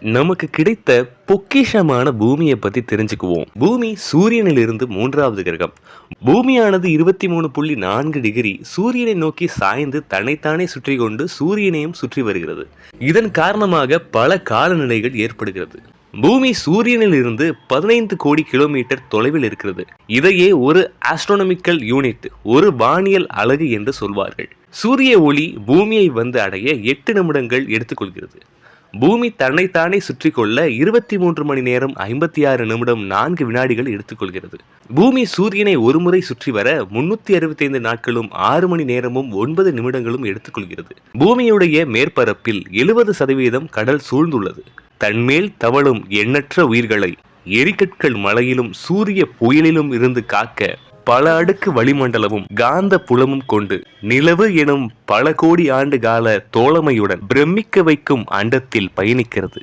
நமக்கு கிடைத்த பொக்கிஷமான பூமியை பத்தி தெரிஞ்சுக்குவோம். பூமி சூரியனிலிருந்து மூன்றாவது கிரகம். பூமியானது இருபத்தி மூணு புள்ளி நான்கு டிகிரி சூரியனை நோக்கி சாய்ந்து தன்னைத்தானே சுற்றி கொண்டு சூரியனையும் சுற்றி வருகிறது. இதன் காரணமாக பல காலநிலைகள் ஏற்படுகிறது. பூமி சூரியனில் இருந்து பதினைந்து கோடி கிலோமீட்டர் தொலைவில் இருக்கிறது. இதையே ஒரு ஆஸ்ட்ரோனமிக்கல் யூனிட் ஒரு வானியல் அலகு என்று சொல்வார்கள். சூரிய ஒளி பூமியை வந்து அடைய எட்டு நிமிடங்கள் எடுத்துக்கொள்கிறது. பூமி தன்னைத்தானே சுற்றி கொள்ள இருபத்தி மூன்று மணி நேரம் ஐம்பத்தி ஆறு நிமிடம் நான்கு வினாடிகள் எடுத்துக்கொள்கிறது. பூமி சூரியனை ஒருமுறை சுற்றி வர முன்னூத்தி அறுபத்தைந்து நாட்களும் ஆறு மணி நேரமும் ஒன்பது நிமிடங்களும் எடுத்துக்கொள்கிறது. பூமியுடைய மேற்பரப்பில் எழுபது சதவீதம் கடல் சூழ்ந்துள்ளது. தன்மேல் தவழும் எண்ணற்ற உயிர்களை எரிக்கற்கள் மலையிலும் சூரிய புயலிலும் இருந்து காக்க பல அடுக்கு வளிமண்டலமும் காந்த புலமும் கொண்டு நிலவு எனும் பல கோடி ஆண்டு கால தோழமையுடன் பிரமிக்க வைக்கும் அண்டத்தில் பயணிக்கிறது.